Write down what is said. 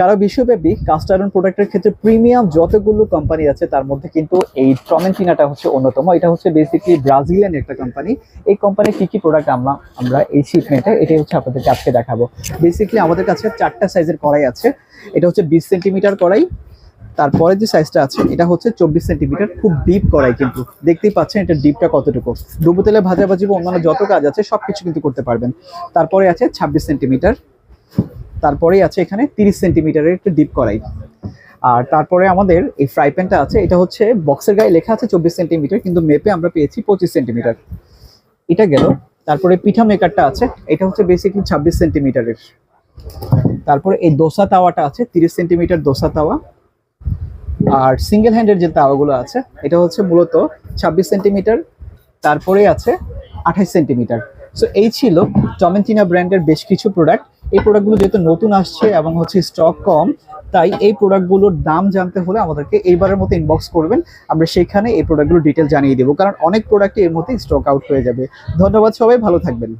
সারা বিশ্বব্যাপী cast iron প্রোডাক্টের ক্ষেত্রে প্রিমিয়াম যতগুলো কোম্পানি আছে, তার মধ্যে কিন্তু এই ট্রমেন্টিনাটা হচ্ছে অন্যতম। এটা হচ্ছে বেসিকলি ব্রাজিলিয়ান একটা কোম্পানি এই কোম্পানির কি কি প্রোডাক্ট আমরা আমরা এই শিপমেন্টে এটাই হচ্ছে আপনাদেরকে আজকে দেখাবো। বেসিকলি আমাদের কাছে চারটা সাইজের কড়াই আছে। এটা হচ্ছে বিশ সেন্টিমিটার কড়াই। তারপরে যে সাইজটা আছে, এটা হচ্ছে চব্বিশ সেন্টিমিটার। খুব ডিপ কড়াই কিন্তু। দেখতেই পাচ্ছেন এটা ডিপটা কতটুকু। ডুবো তেলে ভাজাভাজি বা অন্যান্য যত কাজ আছে, সবকিছু কিন্তু করতে পারবেন। তারপরে আছে ছাব্বিশ সেন্টিমিটার। তারপরেই আছে এখানে তিরিশ সেন্টিমিটারের একটা ডিপ করাই আর তারপরে আমাদের এই ফ্রাই প্যানটা আছে, এটা হচ্ছে বক্সের গায়ে লেখা আছে চব্বিশ সেন্টিমিটার, কিন্তু মেপে আমরা পেয়েছি পঁচিশ সেন্টিমিটার। এটা গেল। তারপরে পিঠা মেকারটা আছে, এটা হচ্ছে বেসিকলি ছাব্বিশ সেন্টিমিটারের। তারপরে এই দোসা তাওয়াটা আছে, তিরিশ সেন্টিমিটার দোসা তাওয়া। আর সিঙ্গেল হ্যান্ডের যে তাওয়াগুলো আছে, এটা হচ্ছে মূলত ছাব্বিশ সেন্টিমিটার, তারপরে আছে আঠাইশ সেন্টিমিটার। সো এই ছিল টমেন্টিনা ব্র্যান্ডের বেশ কিছু প্রোডাক্ট এই প্রোডাক্টগুলো যেহেতু নতুন আসছে এবং হচ্ছে স্টক কম, তাই এই প্রোডাক্টগুলোর দাম জানতে হলে আমাদেরকে এইবারের মতো ইনবক্স করবেন। আমরা সেখানে এই প্রোডাক্টগুলো ডিটেল জানিয়ে দেবো, কারণ অনেক প্রোডাক্টই এর মধ্যে স্টক আউট হয়ে যাবে। ধন্যবাদ সবাই, ভালো থাকবেন।